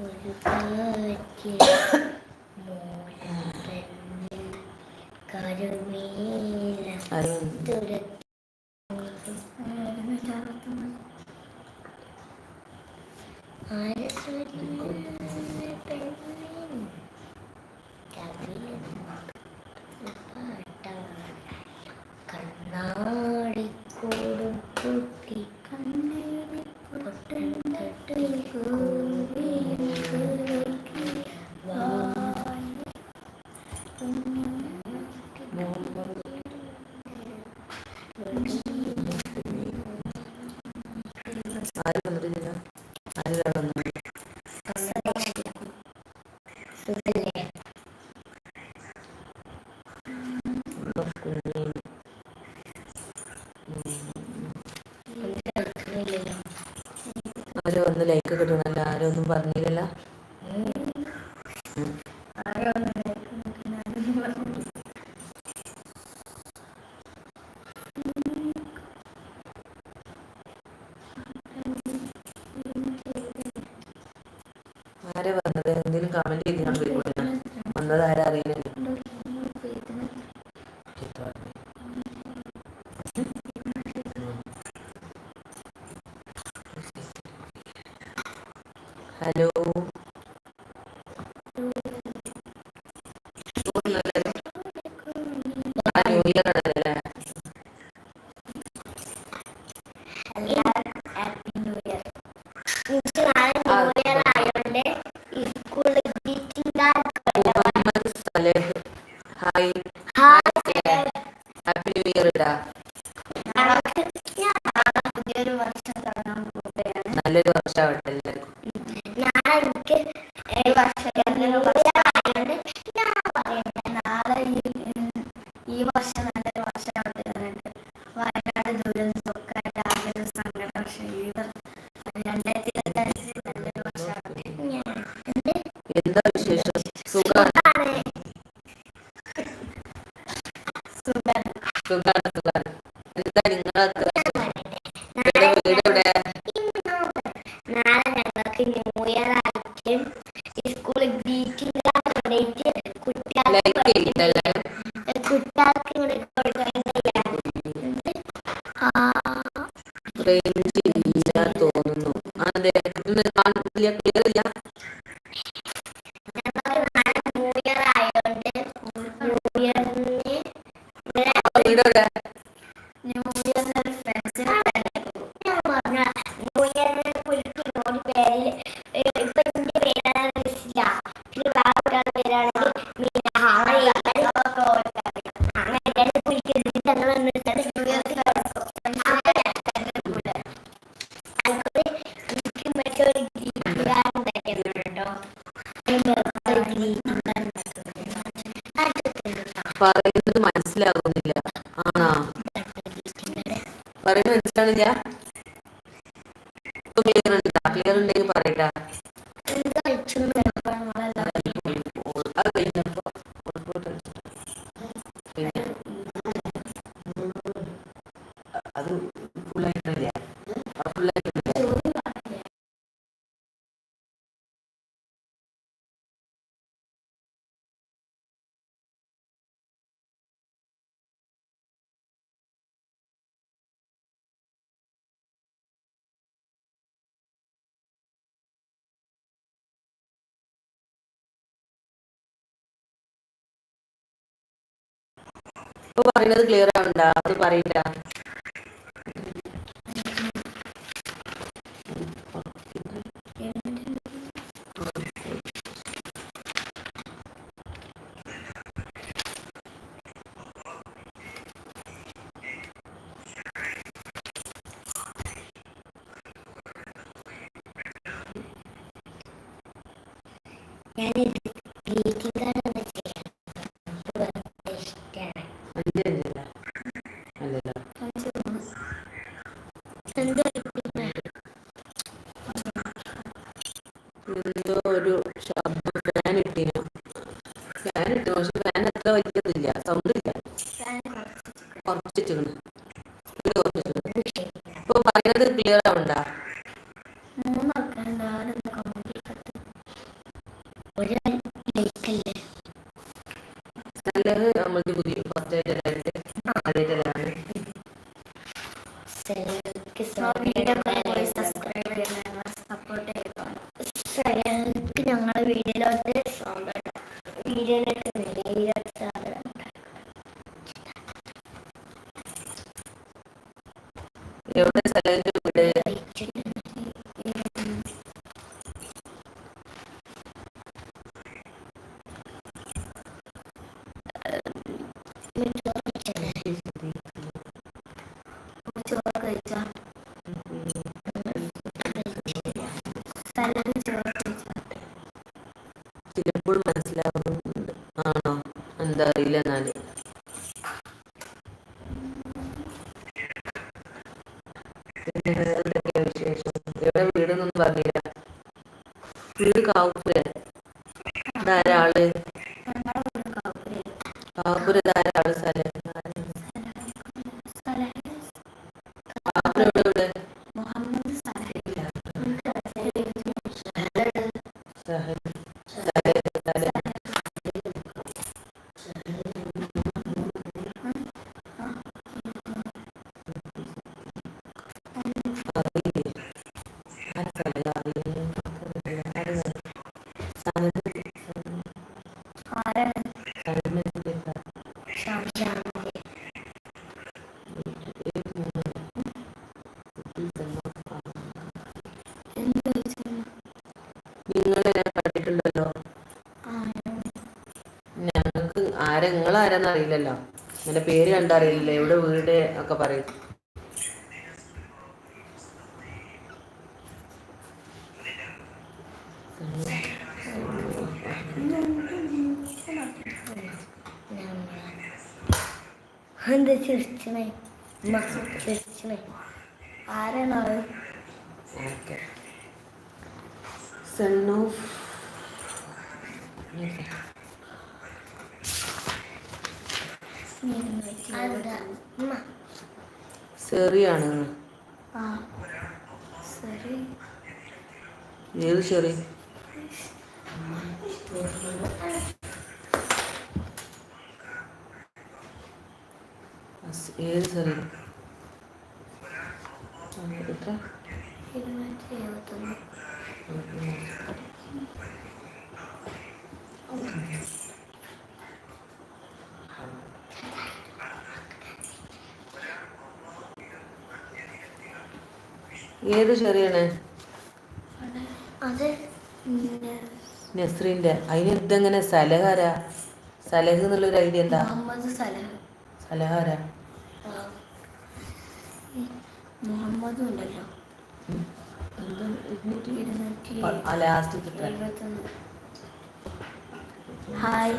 ഒരു കാര്യമേ കരുമീല തുരത്തി con निर्माण प्रक्रिया പറയുന്നത് ക്ലിയർ ആവണ്ട അത് പറയില്ല. Iya. വീട് കാവൂപ്പുര നിങ്ങൾ എന്റെ പേര് കണ്ടറിയില്ലേ എവിടെ വീട്? ഒക്കെ പറയും എന്താ ചിരിച്ചണേ ചിരിച്ചണേ ആരാണ് അത് ഓക്കെ സൺ ഓഫ് സെറിയാണ് ആ ശരി. ഏത് ചെറി? ഏത് ചെറി എത്ര ഇരുന്നൂറ്റി എഴുപത്തൊന്ന് ഏത് ചെറിയാണ്? നസ്രീന്റെ. അതിന് ഇതെങ്ങനെ? സലഹാര. സലഹ് എന്നുള്ളൊരു ഐഡിയ എന്താ? സലഹാര. മുഹമ്മദും ഉണ്ടല്ലോ. Last hi.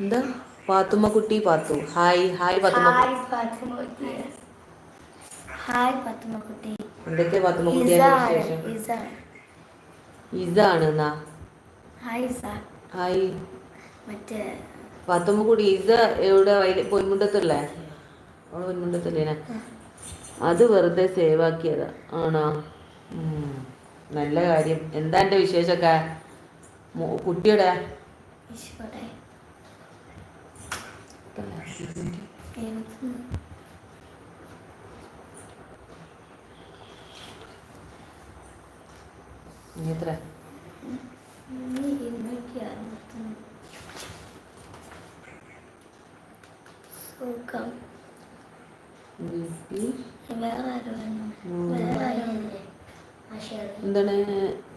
എന്താ പാത്തുമ്മ കുട്ടി Pathu hi. Hi Pathumma hi Padmakutty എന്തൊക്കെ കുട്ടിയുടെ ഇസാണ് എന്നാ ഹായ് ഇസ. ഹായ്. മറ്റേ പാത്തുമ്മ കുട്ടി ഇസ എവിടെ? പൊന്മുണ്ടത്തല്ലേ അവൾ പൊന്മുണ്ടത്തല്ലേ അത് വെറുതെ സേവ് ആക്കിയതാ. ആണോ? നല്ല കാര്യം. എന്താ എന്റെ വിശേഷമൊക്കെ കുട്ടിയുടെ? ഈശ്വരെ എഴുപത്തൊന്ന് ഇനി എത്ര ഇനി ഇരുന്നൂറ്റി അറുപത്തൊന്ന് സുഖം ബി പി വേറെ ആരും വേണോ ഉം. വേറെ ആരും എന്താണ്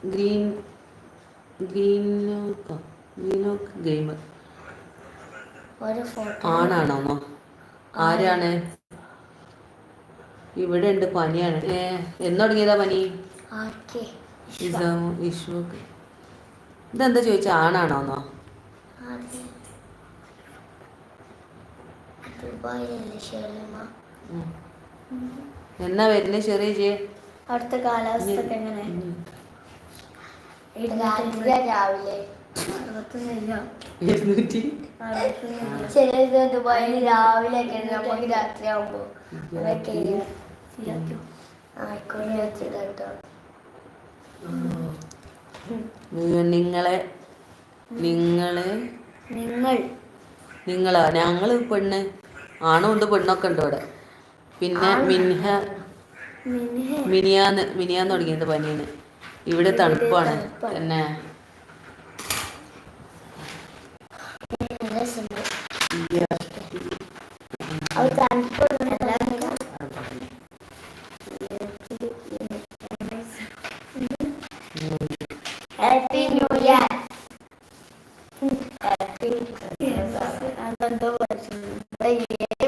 ഗ്രീൻ ഗ്രീനോക്കോ ഗ്രീനോക്ക് ഫോട്ടോ. ആണാണോ? ആരാണ്? ഇവിടെ ഉണ്ട് പനിയാണ്. ഏ എന്ന് തുടങ്ങിയതാ പനി? ഇതെന്താ ചോദിച്ച? ആണാണോന്നോ. എന്നാ വരുന്നത് ചെറിയ അവിടുത്തെ കാലാവസ്ഥ ഒക്കെ എങ്ങനെ രാവിലെ? ചിലത് ദുബായിൽ രാവിലെ ഒക്കെ നമുക്ക് രാത്രി ആവുമ്പോ ആയിക്കോട്ടെ കേട്ടോ നിങ്ങളെ നിങ്ങൾ നിങ്ങൾ. നിങ്ങളാ ഞങ്ങൾ പെണ്ണ് ആണുണ്ട് പെണ്ണൊക്കെ ഉണ്ട് ഇവിടെ. പിന്നെ മിൻഹ മിനിഹ മിനിയാന്ന് മിനിയാന്ന് തുടങ്ങിയത് പനിയാണ്. ഇവിടെ തണുപ്പാണ്. തന്നെ അത് തണുപ്പൊന്നും ഹാപ്പി ന്യൂ ഇയർ ഹാപ്പി അതെന്തോ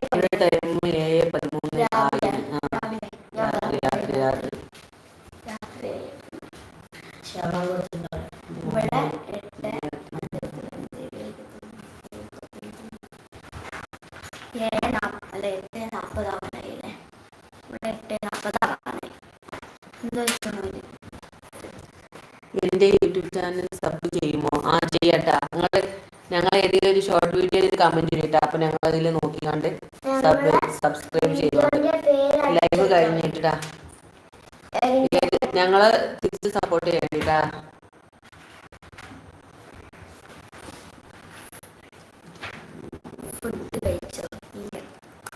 ഇവിടെ ടൈം ഏഴ് പതിമൂന്ന് രാവിലെ. ആറിന്. ആ, രാത്രി രാത്രി രാത്രി ഇവിടെ എട്ട് ഏഴ് നാപ്പ- അല്ല എട്ട് നാൽപ്പതാവാനായില്ലേ ഇവിടെ എട്ട് നാൽപ്പതാവാനായി എന്താ വെച്ചാൽ എന്റെ യൂട്യൂബ് ചാനൽ സബ് ചെയ്യുമോ ആ ചെയ്യട്ടാ നിങ്ങൾ ഞങ്ങൾ ഏതെങ്കിലും ഒരു ഷോർട്ട് വീഡിയോയിൽ കമന്റ് ചെയ്യട്ടാ അപ്പൊ ഞങ്ങൾ അതിൽ നോക്കിക്കാണ്ട് സബ് സബ്സ്ക്രൈബ് ചെയ്തോണ്ട് ലൈവ് കഴിഞ്ഞിട്ടാ ഞങ്ങൾ തിരിച്ച് സപ്പോർട്ട് ചെയ്യണ്ടിട്ടാ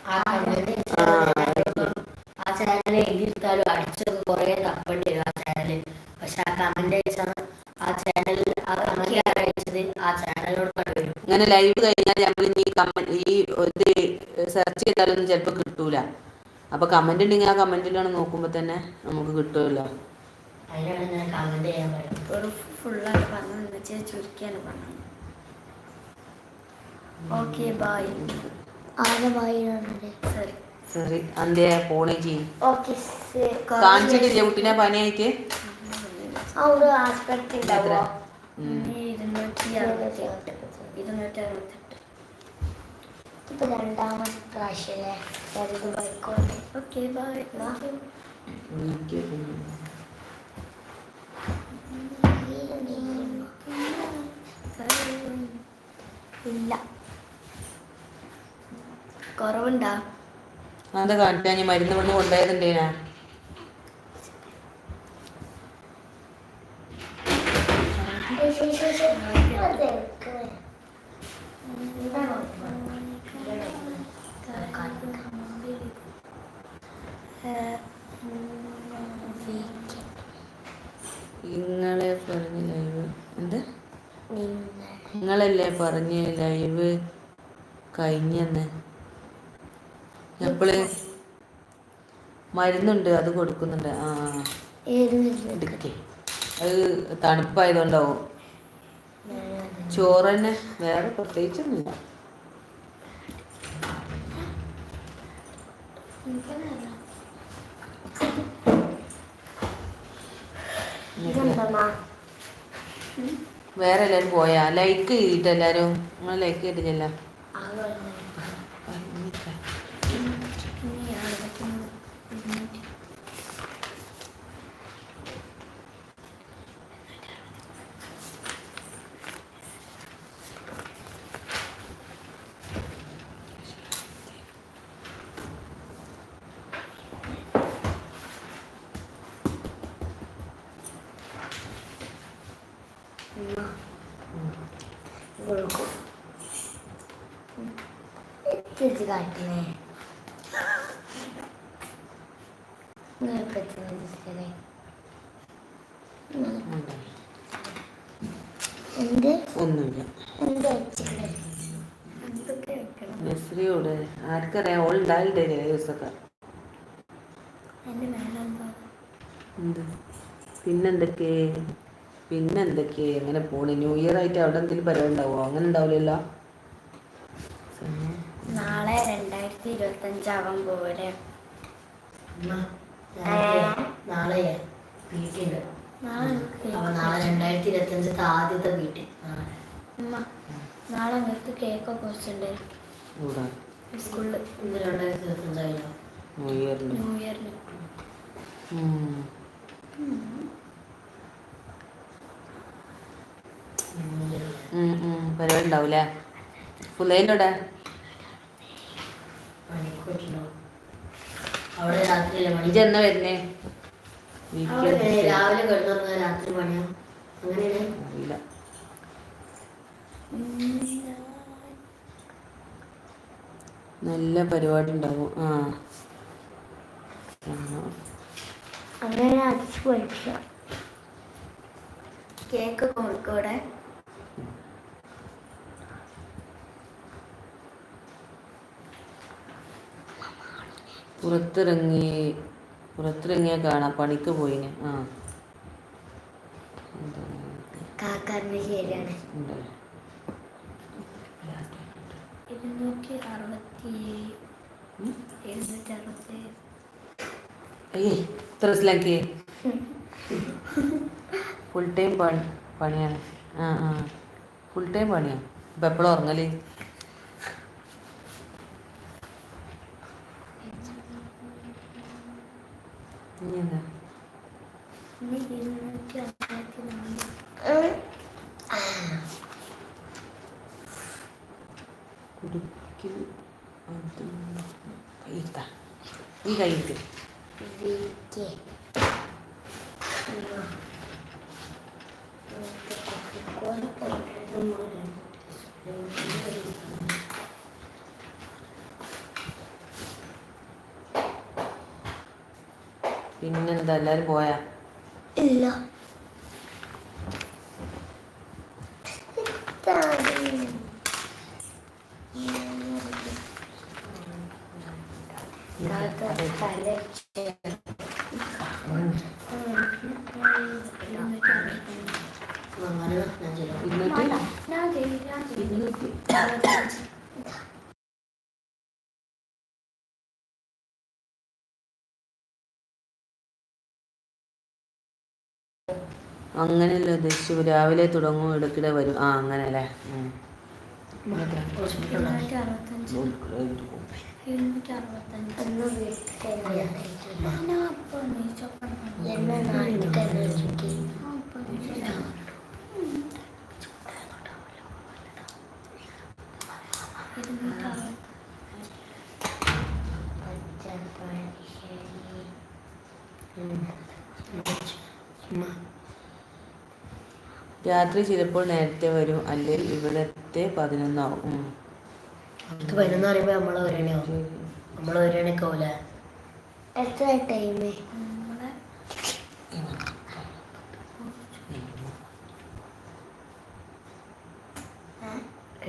ആ ആ ചാനൽ എഴുതിയെടുത്താലും അടിച്ചൊക്കെ കുറെ തപ്പേണ്ടി വരും ആ ചാനൽ പക്ഷെ ആ കമന്റ് അയച്ചാൽ ആ ചാനൽ ആ കമന്റ് അയച്ചത് ആ ചാനലിനോട് ഇങ്ങനെ ലൈവ് കഴിഞ്ഞാൽ നമ്മൾ ഇനി കമന്റ് ഈ ഇത് സെർച്ച് ചെയ്താലൊന്നും ചിലപ്പോൾ കിട്ടൂല. അപ്പൊ കമന്റ് ഉണ്ടെങ്കിൽ ആ കമന്റിലാണ് നോക്കുമ്പോ തന്നെ നമുക്ക് കിട്ടുമല്ലോ സറി അന്തേ പോണേ ചെയ്യും. ഓക്കെ കാണിച്ചിട്ടില്ലേ കുട്ടീനെ പനിയായിട്ട്? ആസ്പെക്ട് ഉണ്ടാവോ ഉം. ഇരുന്നൂറ്റി അറുപത്തി എട്ട് ഇരുന്നൂറ്റി അറുപത്തെട്ട് ഇപ്പൊ രണ്ടാമത്തെ പ്രാവശ്യല്ലേ? വലുത് ഓക്കെ ഇല്ല. കുറവുണ്ടാ? അതെന്താ കാണിക്കാൻ ഞാൻ മരുന്ന് കൊണ്ട് കൊണ്ടുപോയതുണ്ടേനാ നിങ്ങളെ പറഞ്ഞ ലൈവ് എന്താ നിങ്ങളല്ലേ പറഞ്ഞ ലൈവ് കഴിഞ്ഞെന്ന്. എപ്പോൾ? മരുന്നുണ്ട് അത് കൊടുക്കുന്നുണ്ട്. ആ. എടുക്കേ അത് തണുപ്പായതുകൊണ്ടാവും. ചോറ് തന്നെ വേറെ പ്രത്യേകിച്ചൊന്നുമില്ല. വേറെ എല്ലാവരും പോയാ? ലൈക്ക് ചെയ്തിട്ട് നിങ്ങൾ ലൈക്ക് ചെയ്തിട്ടില്ല വെക്കണം. നസ്രിയോട് ആർക്കറിയാം? ഓൾ ഉണ്ടാവില്ലേ ചില ദിവസമൊക്കെ. എന്താ? പിന്നെന്തൊക്കെ? പിന്നെന്തൊക്കെ? എങ്ങനെ പോണ്? ന്യൂ ഇയർ ആയിട്ട് അവിടെ എന്തെങ്കിലും പരിപാടി ഉണ്ടാവുമോ അങ്ങനെ ഉണ്ടാവില്ലല്ലോ? നാളെ രണ്ടായിരത്തി ഇരുപത്തി അഞ്ചാവാൻ പോലെ നാളെ നാളെ രണ്ടായിരത്തി ഇരുപത്തി അഞ്ചത്തെ ആദ്യത്തെ മീറ്റിംഗ് ഉമ്മ നാളെ നിങ്ങൾക്ക് കേക്കൊക്കെ വെച്ചിട്ടുണ്ട് ഇവിടെ സ്കൂളിൽ ന്യൂ ഇയറിന് ന്യൂ ഇയറിന്. പരിപാടി ഉണ്ടാവൂലേ? മണി ഇജ് എന്നാ വരുന്നേ? രാവിലെ കിടന്നുറങ്ങാൻ രാത്രി പണിയാ. അങ്ങനെ നല്ല പരിപാടി ഉണ്ടാവും. ആ. അങ്ങനെ അടിച്ചു കേക്ക് കോഴിക്കോടെ പുറത്തിറങ്ങി പുറത്തിറങ്ങിയ കാണാം. പണിക്ക് പോയിന്. ആ. ശരിയാണ്. ഉണ്ടല്ലോ. ഇരുന്നൂറ്റി അറുപത്തി ഉം? ഇരുന്നൂറ്റി അറുപത്തി ഏയ് ഇത്ര മനസ്സിലാക്കി ഫുൾ ടൈം പണി പണിയാണ്. ആ ആ. ഫുൾ ടൈം പണിയാണ് ഇപ്പം എപ്പോഴും ഉറങ്ങൽ? ഇനി എന്താ? ഇനി ഇരുന്നൂറ്റി അറുപത്തി നാല് കുടുക്കിൽ ഈ കൈയിട്ട് പിന്നെന്താ? എല്ലാരും പോയാ? ഇല്ല ഇരുന്നൂറ്റി ഇരുന്നൂറ്റി അങ്ങനെയല്ല ഉദ്ദേശിച്ചു രാവിലെ തുടങ്ങും ഇടയ്ക്കിടെ വരും. ആ അങ്ങനെ അല്ലേ ഉം. ഇരുന്നൂറ്റി അറുപത്തഞ്ച് രാത്രി ചിലപ്പോൾ നേരത്തെ വരും അല്ലെങ്കിൽ ഇവിടത്തെ പതിനൊന്നാവും ഇത് പതിനൊന്ന് പറയുമ്പോ നമ്മൾ ഒരു മണിയാവും നമ്മൾ ഒരു മണിയൊക്കെ ആവൂലേ? എത്ര ടൈം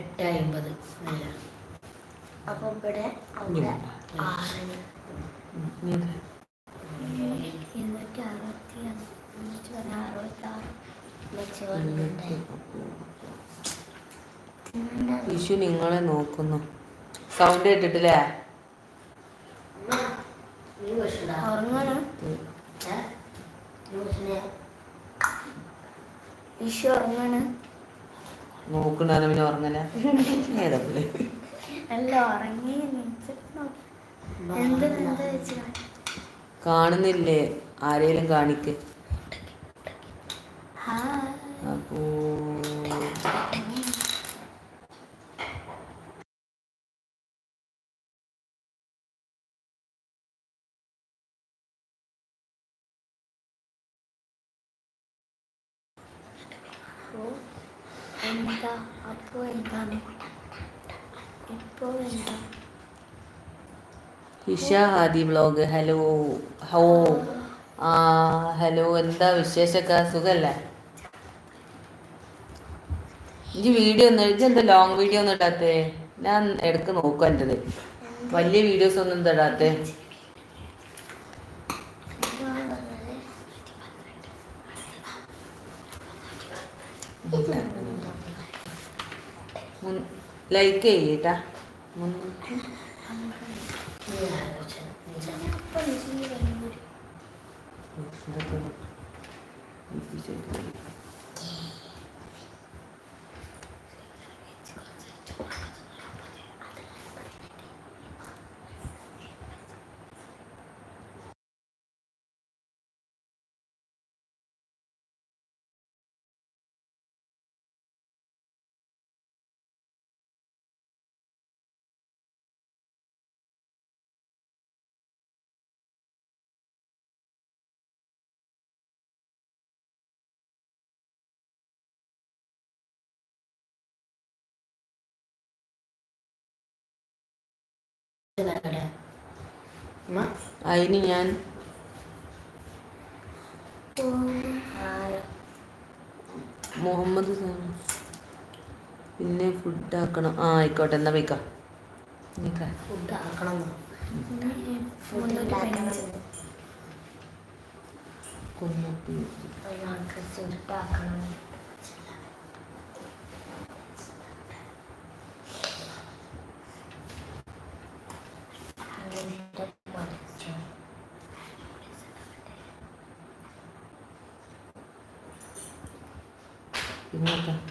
എട്ട് അമ്പത് അപ്പൊ ഇവിടെ അവിടെ ആറിന്. ഇരുന്നൂറ്റി അറുപത്തി അറുപത്തി ആറ് വെച്ച് വന്നിട്ടുണ്ടായി വിഷു നിങ്ങളെ നോക്കുന്നു. സൗണ്ട് കേട്ടിട്ടില്ലേ? നോക്കണ പിന്നെ ഉറങ്ങല. ഏതാ പുള്ളി? അല്ല ഉറങ്ങി കാണുന്നില്ലേ? ആരേലും കാണിക്ക്. അപ്പോ എന്താ അപ്പോ എന്താണ് ഇപ്പോ എന്താ ഇഷ ഹാദി വ്ളോഗ് ഹലോ ഹോ ആ ഹലോ എന്താ വിശേഷക്ക? സുഖല്ലേ? ഇജ്ജ് വീഡിയോ ഒന്നും ഇജ്ജ് എന്താ ലോങ് വീഡിയോ ഒന്നും ഇടാത്തേ? ഞാൻ ഇടയ്ക്ക് നോക്കും വലിയ വീഡിയോസ് ഒന്നും ഇടാത്തേ. ലൈക്ക് ചെയ്യട്ടാ. അതിന് ഞാൻ. മുഹമ്മദ് പിന്നെ ഫുഡ് ആക്കണം. ആ ആയിക്കോട്ടെ എന്നാ വയ്ക്ക. ഫുഡ് ആക്കണം ഫുഡ് ആക്കണം. надо.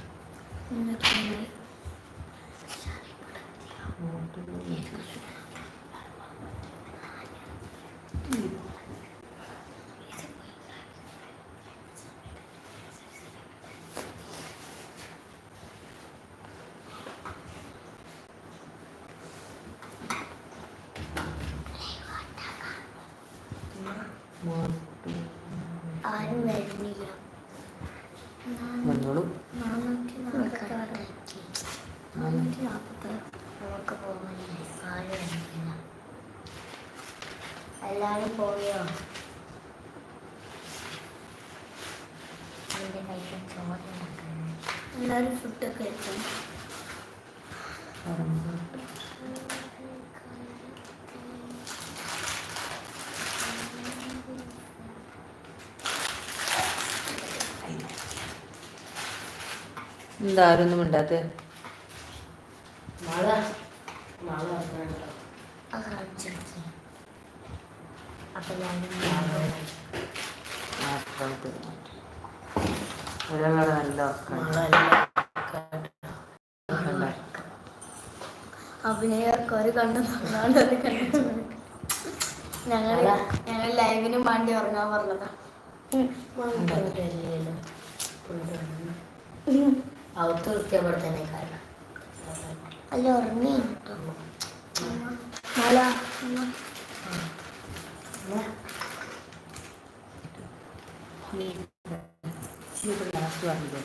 എല്ലാവരും പോയോ? എല്ലാവരും ഫുഡൊക്കെ ലാസ്റ്റ് പറഞ്ഞത്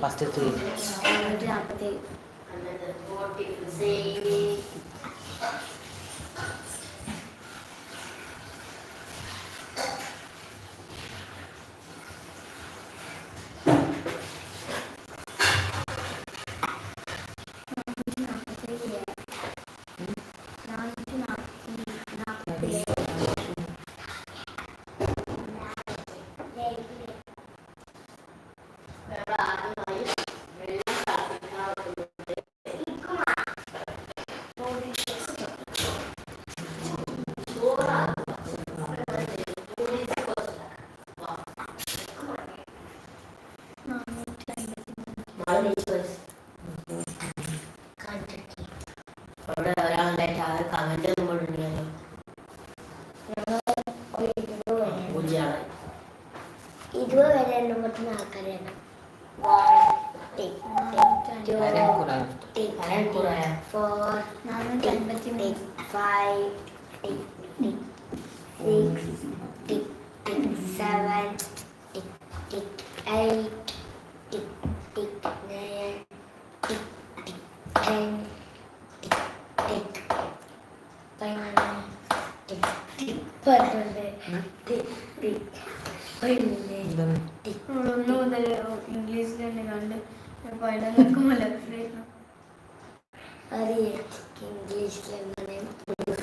ഫസ്റ്റ് ത്രീ നാൽപ്പത്തേഴ്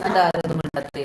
എന്താ മിണ്ടത്തെ?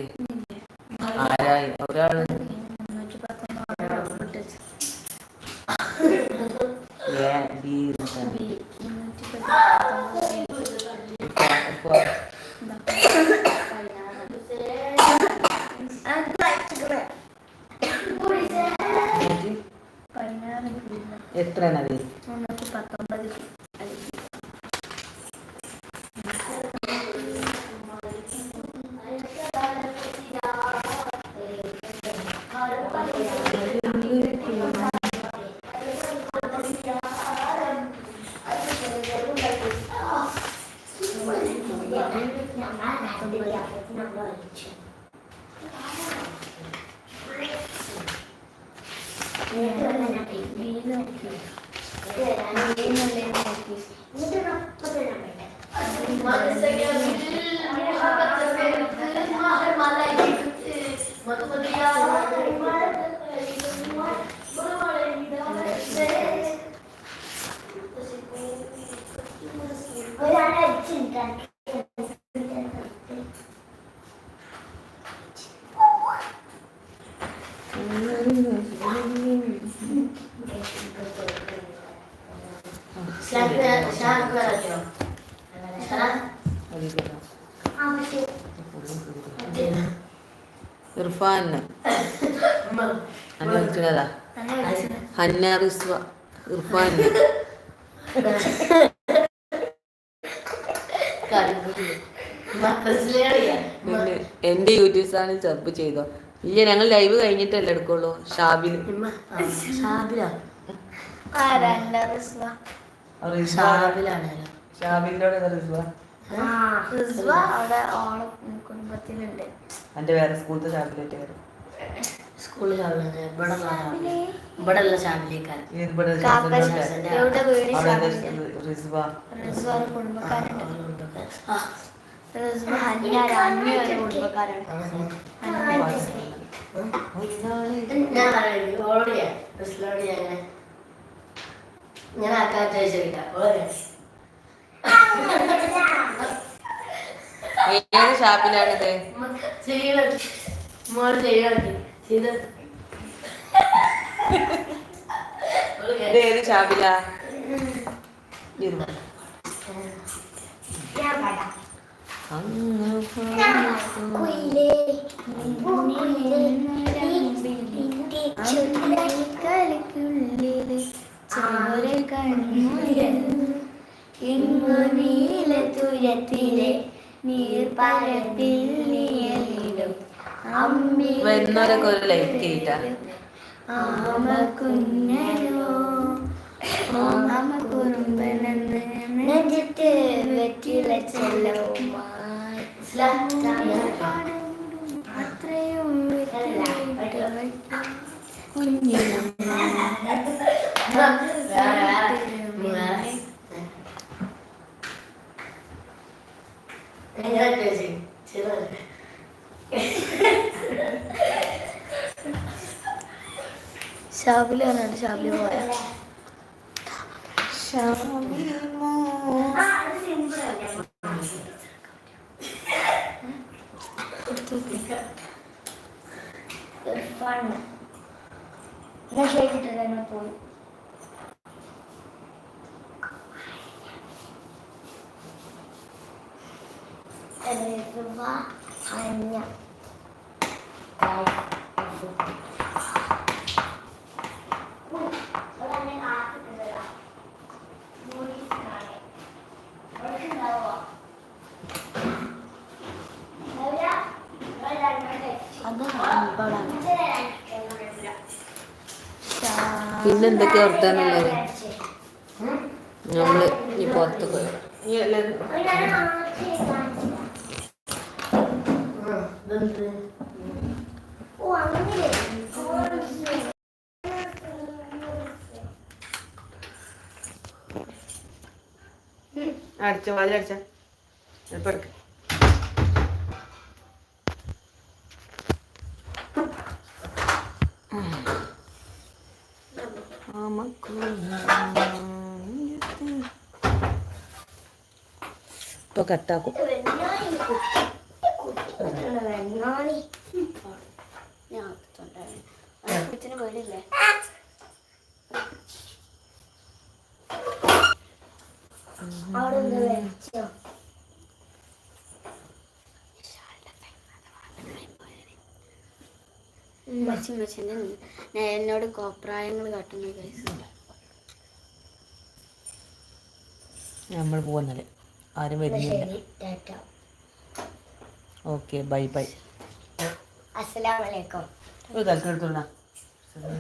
ഇതിനകടെ. ഇർഫാൻ എന്റെ യൂട്യൂബ് ചാനൽ ചെറുപ്പ് ചെയ്തോ. ഇല്ല ഞങ്ങൾ ലൈവ് കഴിഞ്ഞിട്ടല്ലേ എടുക്കുള്ളൂ ഷാബിന്. ഷാബിലാണ് ഷാബിന്റെ റിസ്വ? റിസ്വ. അവിടെ ഓളെ കുടുംബത്തിലുണ്ട്. എന്റെ വേറെ സ്കൂളത്തെ ഷാബിലേറ്റ് വരും സ്കൂളിൽ ഇവിടെ ഇവിടെ ഞാൻ ഓളോട് ഞാൻ റിസ്ലോട് ഞാൻ അങ്ങനെ ഞാൻ ആക്കാത്ത ചോദിക്കാം ഓളെ ഏത് ഷാപ്പിലാണിത് ചെയ്യണം. മോൾ ചെയ്യണം. ഏത് ഇരുന്നോ. കളിക്കുള്ളിൽ ചോര കണ്ണുരത്തിലെ നീർപ്പരപ്പിൽ നീർ അമ്പി വരുന്നവരൊക്കെ ഒരു ലൈക്ക് ചെയ്താ ആമ ഷാബിൽ പറഞ്ഞിട്ട് ഷാബിൽ പോയ? പോയി പിന്നെ എന്തൊക്കെയാ വർത്താനുള്ളത് നമ്മൾ ഈ പുറത്ത് പോയി. അങ്ങനെ അടിച്ച വാതിലടിച്ച എളുപ്പം എടുക്ക ഇപ്പൊ കട്ടാക്കും. അവിടെ എന്താ വെച്ചോ എന്നോട് കോപ്രായങ്ങൾ കാട്ടുന്നു. നമ്മൾ പോകുന്നത് ആരും വരുന്നില്ല. Okay bye bye. അസ്സലാമലൈക്കും ഒരു തൽക്കെടുത്തുള്ള